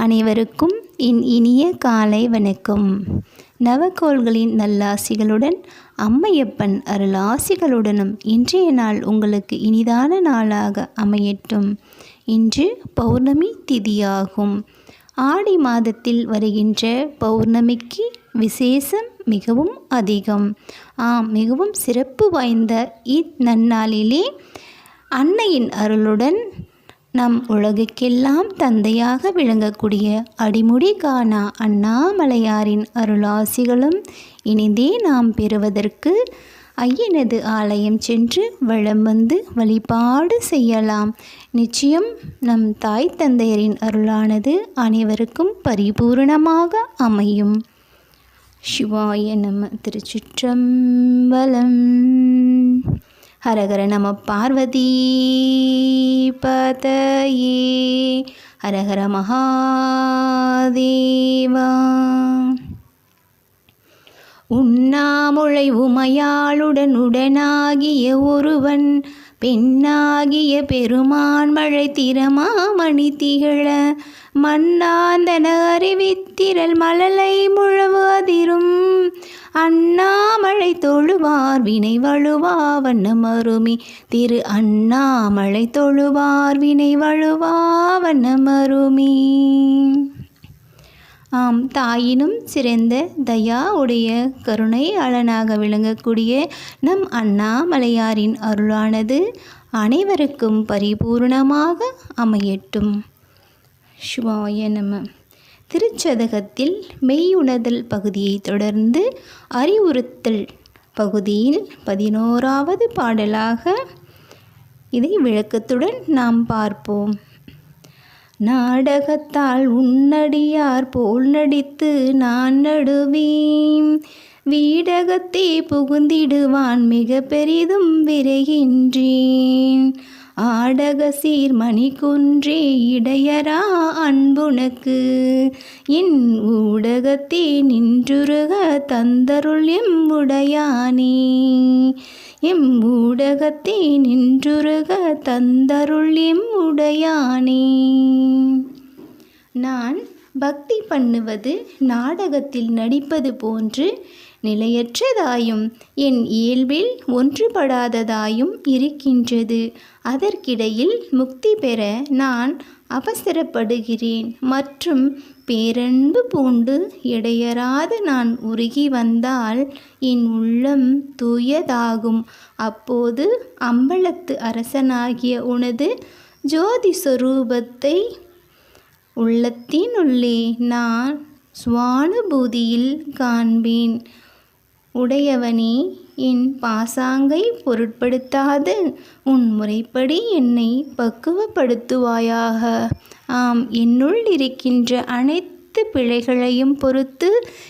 அனைவருக்கும் என் இனிய காலை வணக்கம். நவக்கோள்களின் நல்லாசிகளுடன் அம்மையப்பன் அருளாசிகளுடனும் இன்றைய நாள் உங்களுக்கு இனிதான நாளாக அமையட்டும். இன்று பௌர்ணமி திதியாகும். ஆடி மாதத்தில் வருகின்ற பௌர்ணமிக்கு விசேஷம் மிகவும் அதிகம். ஆம் மிகவும் சிறப்பு வாய்ந்த இந்நன்னாளிலே அன்னையின் அருளுடன் நம் உலகுக்கெல்லாம் தந்தையாக விளங்கக்கூடிய அடிமுடி காணா அண்ணாமலையாரின் அருளாசிகளும் இனிதே நாம் பெறுவதற்கு ஐயனது ஆலயம் சென்று வளம் வந்து வழிபாடு செய்யலாம். நிச்சயம் நம் தாய் தந்தையரின் அருளானது அனைவருக்கும் பரிபூரணமாக அமையும். சிவாய நம திருச்சிற்றம்பலம். ஹரஹர நம பார்வதி பதயே. ஹரஹர மகாதேவா. உண்ணாமுழை உமையாளுடன் உடனாகிய ஒருவன் பெண்ணாகிய பெருமான் மழை திறமாமணி திகழ மண்ணாந்தன அறிவித்திரல் மழலை முழவு அதிரும். அண்ணாமலை தொழுவார் வினை வழுவா வண்ணம் அருமி. திரு அண்ணாமலை தொழுவார் வினை வழுவா வண்ணம் அருமி. ஆம் தாயினும் சிறந்த தயா உடைய கருணை அலனாக விளங்கக்கூடிய நம் அண்ணாமலையாரின் அருளானது அனைவருக்கும் பரிபூர்ணமாக அமையட்டும். சிவாய நம. திருச்சதகத்தில் மெய்யுணர்தல் பகுதியை தொடர்ந்து அறிவுறுத்தல் பகுதியில் பதினோராவது பாடலாக இதை விளக்கத்துடன் நாம் பார்ப்போம். நாடகத்தால் உன்னடியார் போல் நடித்து நான் நடுவேன். வீடகத்தே புகுந்திடுவான் மிக பெரிதும் விரைகின்றேன். ஆடக சீர்மணி குன்றே இடையரா அன்புனக்கு. என் ஊடகத்தே நின்றுருக தந்தருள் எம்புடையானே எம் ஊடகத்தே நின்றுருக தந்தருள் எம்முடையானே நான் பக்தி பண்ணுவது நாடகத்தில் நடிப்பது போன்று நிலையற்றதாயும் என் இயல்பில் ஒன்றுபடாததாயும் இருக்கின்றது. அதற்கிடையில் முக்தி பெற நான் அவசரப்படுகிறேன். மற்றும் பேரன்பு பூண்டு இடையறாது நான் உருகி வந்தால் என் உள்ளம் தூயதாகும். அப்போது அம்பலத்து அரசனாகிய உனது ஜோதி சொரூபத்தை உள்ளத்தினுள்ளே நான் சுவானுபூதியில் காண்பேன். உடையவனே என் பாசாங்கை பொருட்படுத்தாது. உன் முறைப்படி என்னை பக்குவப்படுத்துவாயாக. ஆம் என்னுள் இருக்கின்ற அனைத்து பிழைகளையும் பொறுத்து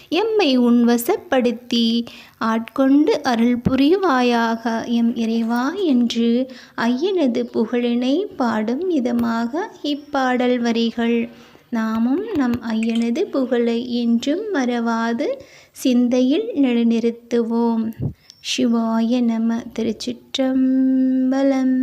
எம்மை உன்வசப்படுத்தி ஆட்கொண்டு அருள் புரிவாயாக. எம் இறைவா என்று ஐயனது புகழினை பாடும் விதமாக இப்பாடல் வரிகள். நாமும் நம் ஐயனது புகழை என்றும் மறவாது சிந்தையில் நிலைநிறுத்துவோம். சிவாய நம திருச்சிற்றம்பலம்.